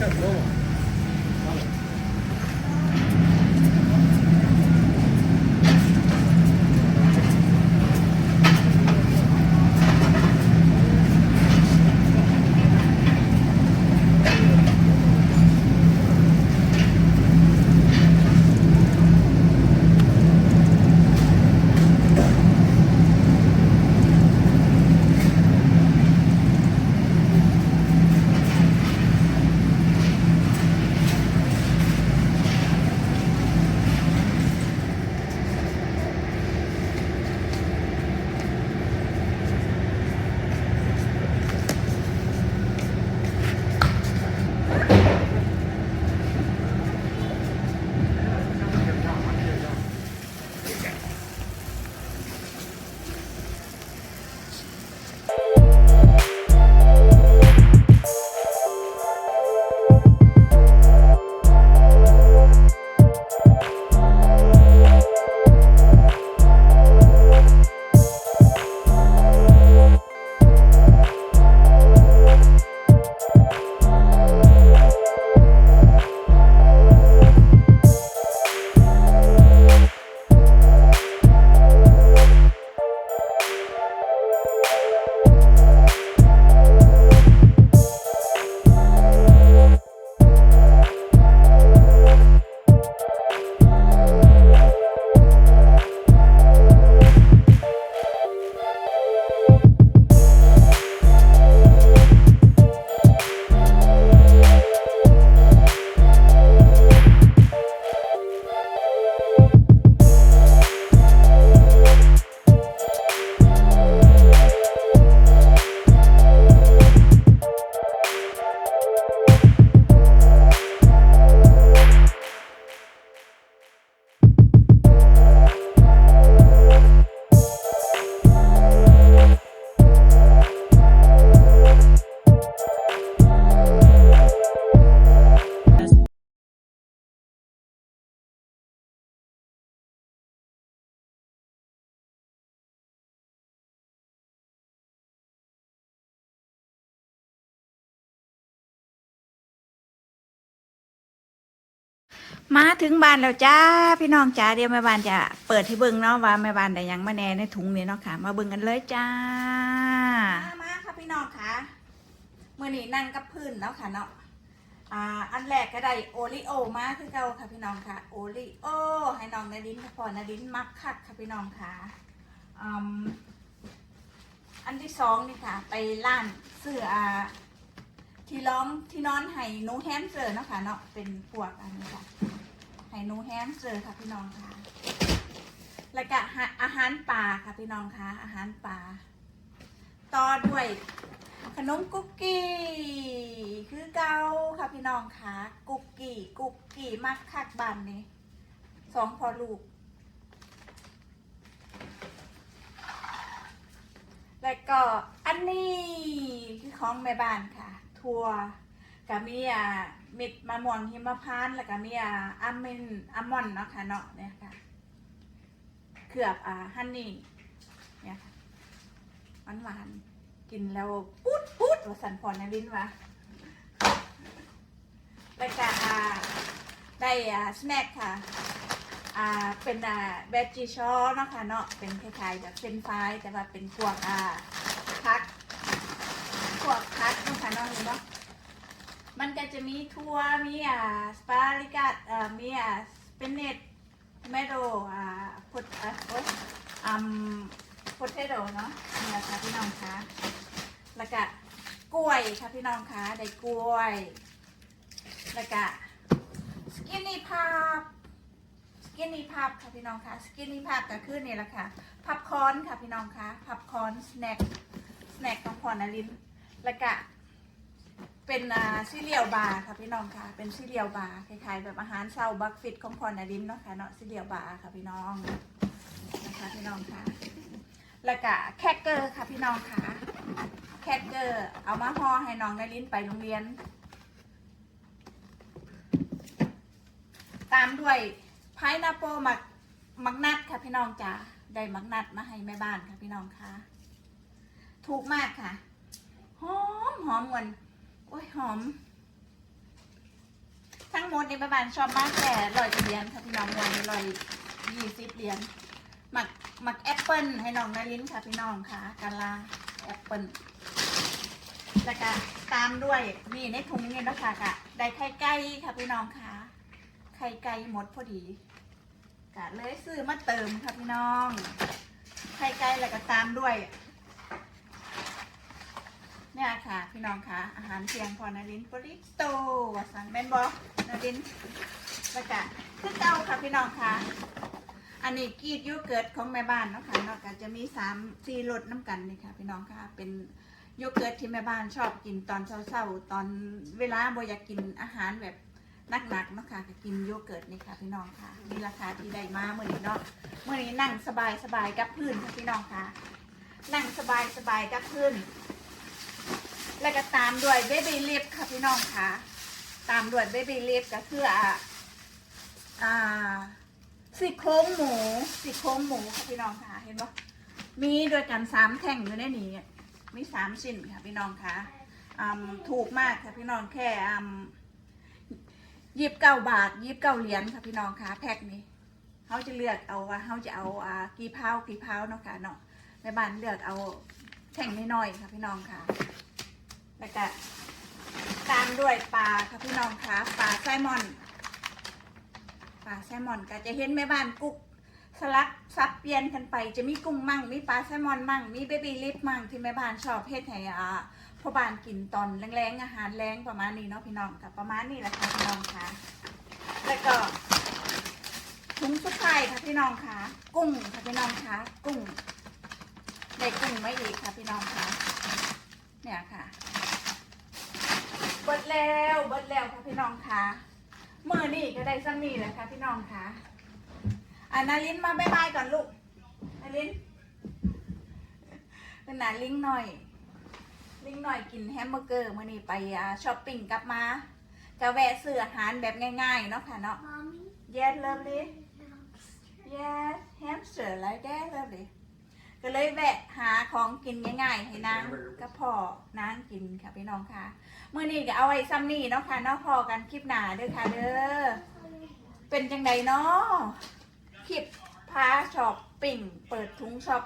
That's a blow. มาถึงบ้านแล้วจ้าพี่น้องจ้าเดี๋ยวแม่บ้านจะเปิดให้เบิ่งเนาะว่าแม่บ้านได้หยังมาแน่ในถุงนี้เนาะค่ะ มาเบิ่งกันเลยจ้ามาค่ะพี่น้องค่ะเมื่อนี้นั่งกับพื้นแล้วค่ะเนาะอ่าอันแรกก็ได้โอริโอมาคือเก่าค่ะพี่น้องค่ะโอริโอให้น้องนาดินค่ะพอนาดินมักคักค่ะพี่น้องค่ะอันที่สองนี่ค่ะ ไปร้านเสื้ออ่าที่ร้องที่นอนให้หนูแฮมเสื้อเนาะค่ะเนาะเป็นพวกอันนี้ค่ะ ไห่นูแฮมเจอค่ะพี่น้องค่ะ แล้วก็อาหารป่าค่ะพี่น้องค่ะ อาหารป่า ต่อด้วยขนมกุกกี้ คือเกาค่ะพี่น้องค่ะ กุกกี้ กุกกี้มักคักบานนี้สองพอลูก แล้วก็อันนี้คือของแม่บ้านค่ะ ทัวร์กะมีอะ เม็ดมะม่วงหิมพานต์แล้วก็มีอะอัลมอนอัลมอนเนาะค่ะเนาะเนี่ยค่ะเกือบอ่าฮันนี่เนี่ยค่ะหวานหวานๆกินแล้วปุ๊ดปุ๊ดว่าสันพรในลิ้นวะแล้วก็อ่าได้อ่าสแน็คค่ะอ่าเป็นอ่าเบจิชอเนาะค่ะเนาะเป็นคล้ายๆแบบเฟรนฟรายแต่ว่าเป็นพวกอ่าพักพวกพักเนาะค่ะเนาะนี่เนาะ มันก็จะมีทั่วมีอ่าสปาริกัสอ่ามีอ่าสเปนเนตเมโดอ่าพุดอ่าโอ๊ยอืมโพเทโตเนาะนี่แหละค่ะพี่น้องคะแล้วก็กล้วยค่ะพี่น้องคะได้กล้วย แล้วก็สกินนี่พับสกินนี่พับค่ะพี่น้องคะสกินนี่พับก็คือนี่แหละค่ะพับคอนค่ะพี่น้องคะพับคอนสแน็คสแน็คของพรนลินแล้วก็ เป็นอ่าซีเรียลบาร์ค่ะพี่น้องค่ะ เป็นซีเรียลบาร์คล้ายๆแบบอาหารเช้าบักฟิตของพรนลินเนาะค่ะเนาะซีเรียลบาร์ค่ะพี่น้องนะคะพี่น้องค่ะ แล้วก็แคคเกอร์ค่ะพี่น้องค่ะ แคคเกอร์ เอามาห่อให้น้องนลินไปโรงเรียน ตามด้วยไพายนาโปมักมักนัดค่ะพี่น้องจ๋าได้มักนัดมาให้แม่บ้านค่ะพี่น้องค่ะ ถูกมากค่ะ หอมหอมเหมือน โอ้ยหอม ทั้งหมดในแม่บ้านชอบมากแค่ร้อยเหรียญค่ะพี่น้องวันร้อยยี่สิบเหรียญหมักหมักแอปเปิลให้น้องนารินค่ะพี่น้องค่ะกาลาแอปเปิลแล้วก็ตามด้วยนี่ในถุงนี่นะคะกะได้ไข่ไก่ค่ะพี่น้องค่ะไข่ไก่หมดพอดีกะเลยซื้อมาเติมค่ะพี่น้องไข่ไก่แล้วก็ตามด้วย เนี่ยค่ะพี่น้องค่ะอาหารเพียงพอนารินปริโตวัสันแมนบอนารินแล้วก็คือเก่าค่ะพี่น้องค่ะ อันนี้กรีดโยเกิร์ตของแม่บ้านเนาะค่ะเนากจะมีสามสี่รสน้ำกันนี่ค่ะ พี่น้องค่ะเป็นโยเกิร์ตที่แม่บ้านชอบกินตอนเช้าๆตอนเวลาบอยากกินอาหารแบบนักๆเนาะค่ะก็กินโยเกิร์ตนี่ค่ะพี่น้องค่ะ มีราคาที่ได้มาเมื่อนี้เนาะเมื่อนี้นั่งสบายสบายๆกับพื้นค่ะพี่น้องค่ะ นั่งสบายสบายๆกับพื้น แล้วก็ตามด้วยเบบี้ลิฟค่ะพี่น้องค่ะ ตามด้วยเบบี้ลิฟก็คืออ่าอ่าซี่โครงหมูซี่โครงหมูค่ะพี่น้องค่ะเห็นปะมีด้วยกันสามแท่งอยู่ในนี้มีสามชิ้นค่ะพี่น้องค่ะอืมถูกมากค่ะพี่น้องแค่อืมยีบเก้าบาทยีบเก้าเหรียญค่ะพี่น้องค่ะแพ็คนี้เขาจะเลือกเอาว่าเขาจะเอาอ่ากี่เผากี่เผาเนาะค่ะเนาะในบ้านเลือกเอาแท่งน้อยๆค่ะพี่น้องค่ะ แล้วก็ตามด้วยปลาค่ะพี่น้องคะปลาแซลมอนปลาแซลมอนก็จะเห็นแม่บ้านกุ๊กสลักซับเปลี่ยนกันไปจะมีกุ้งมั่งมีปลาแซลมอนมั่งมีเบบี้ลิฟมั่งที่แม่บ้านชอบเฮ็ดให้อ่าพ่อบ้านกินตอนแรงๆอาหารแรงประมาณนี้เนาะพี่น้องกับประมาณนี้แหละค่ะพี่น้องค่ะแล้วก็ถุงสุดท้ายค่ะพี่น้องค่ะ กุ้งค่ะพี่น้องค่ะกุ้งได้กุ้งไม่อีกค่ะพี่น้องค่ะเนี่ยค่ะ เบิดแล้วเบิดแล้วค่ะพี่น้องค่ะมือนี่ก็ได้ซ้ำนี่แหละค่ะพี่น้องค่ะอ่านาลินมาบายบายก่อนลูกนาลินเป็นหนาลิงหน่อย ลิงหน่อยกินแฮมเบอร์เกอร์มื่อนี้ไปอ่าช้อปปิ้งกลับมาจะแวะซื้ออาหารแบบง่ายๆเนาะค่ะเนาะ Mommy Yes lovely loves Yes hamster like that lovely ก็เลยแวะหาของกินง่ายๆให้นางกับพ่อนางกินค่ะพี่น้องค่ะมื่อนี้ก็เอาไว้ซ้ำนี่เนาะค่ะเนาะพอกันคลิปหน้าเด้อค่ะเด้อเป็นจังใดเนาะคลิปพาช็อปปิ้งเปิดถุงช็อป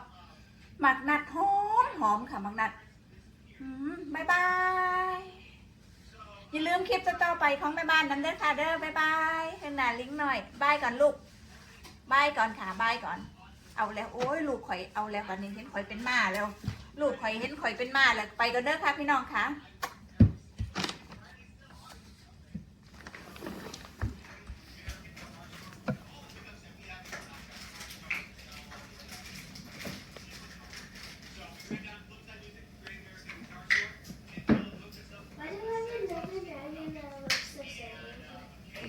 หมักนัดหอมหอมค่ะหมักนัดบายบายอย่าลืมคลิปต่อไปของแม่บ้านนั้นเด้อค่ะเด้อบายบายให้หน้าลิงก์หน่อยบายก่อนลูกบายก่อนค่ะบายก่อน เอาแล้วโอ้ยลูกข่อยเอาแล้ววันนี้เห็นข่อยเป็นหมาแล้ว ลูกข่อยเห็นข่อยเป็นหมาแล้วไปกันเด้อค่ะพี่น้องค่ะ